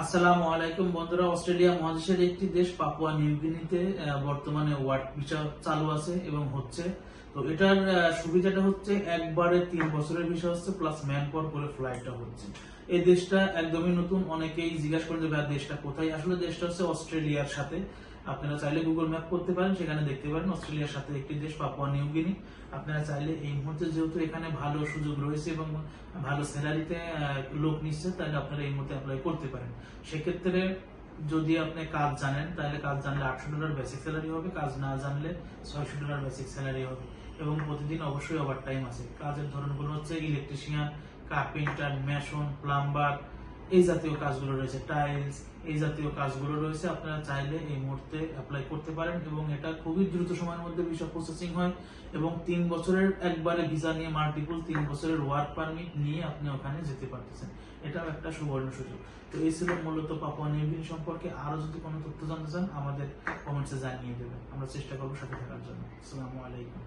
আসসালামু আলাইকুম বন্ধুরা, অস্ট্রেলিয়া মহাদেশের একটি দেশ, পাপুয়া নিউগিনিতে বর্তমানে ওয়ার্ক ভিসা চালু আছে এবং হচ্ছে। তো এটার সুবিধাটা হচ্ছে একবারে তিন বছরের ভিসা হচ্ছে প্লাস ম্যান পর করে ফ্লাইটটা হচ্ছে। এই দেশটা একদমই নতুন, অনেকেই জিজ্ঞাসা যে আর দেশটা কোথায়? আসলে দেশটা হচ্ছে অস্ট্রেলিয়ার সাথে। আপনারা চাইলে গুগল ম্যাপ করতে পারেন, সেখানে দেখতে পারেন, অস্ট্রেলিয়ার সাথে একটি দেশ পাপুয়া নিউগিনি আপনারা চাইলে এই মুহূর্তে যেহেতু এখানে ভালো সুযোগ রয়েছে এবং ভালো স্যালারিতে লোক নিচ্ছে তাহলে আপনারা এই মুহূর্তে অ্যাপ্লাই করতে পারেন। সেক্ষেত্রে যদি আপনি কাজ জানেন, তাহলে কাজ জানলে আটশো ডলার বেসিক স্যালারি হবে, কাজ না জানলে ছয়শো ডলার বেসিক স্যালারি হবে। এবং প্রতিদিন অবশ্যই ওভার টাইম আছে। কাজের ধরনগুলো হচ্ছে ইলেকট্রিশিয়ান কার্পেন্টার মেশন প্লাম্বার এই জাতীয় কাজগুলো রয়েছে টাইলস এই জাতীয় কাজগুলো রয়েছে, আপনারা চাইলে এই মুহূর্তে অ্যাপ্লাই করতে পারেন এবং এটা খুবই দ্রুত সময়ের মধ্যে ভিসা প্রসেসিং হয় এবং তিন বছরের একবারে ভিসা নিয়ে মাল্টিপল তিন বছরের ওয়ার্ক পারমিট নিয়ে আপনি ওখানে যেতে পারতেছেন। এটাও একটা সুবর্ণ সুযোগ। তো এই ছিল মূলত পাপুয়া নিউগিনি সম্পর্কে। আরও যদি কোনো তথ্য জানতে চান, আমাদের কমেন্টসে জানিয়ে দেবেন। আমরা চেষ্টা করব সাথে থাকার জন্য। আসসালামু আলাইকুম।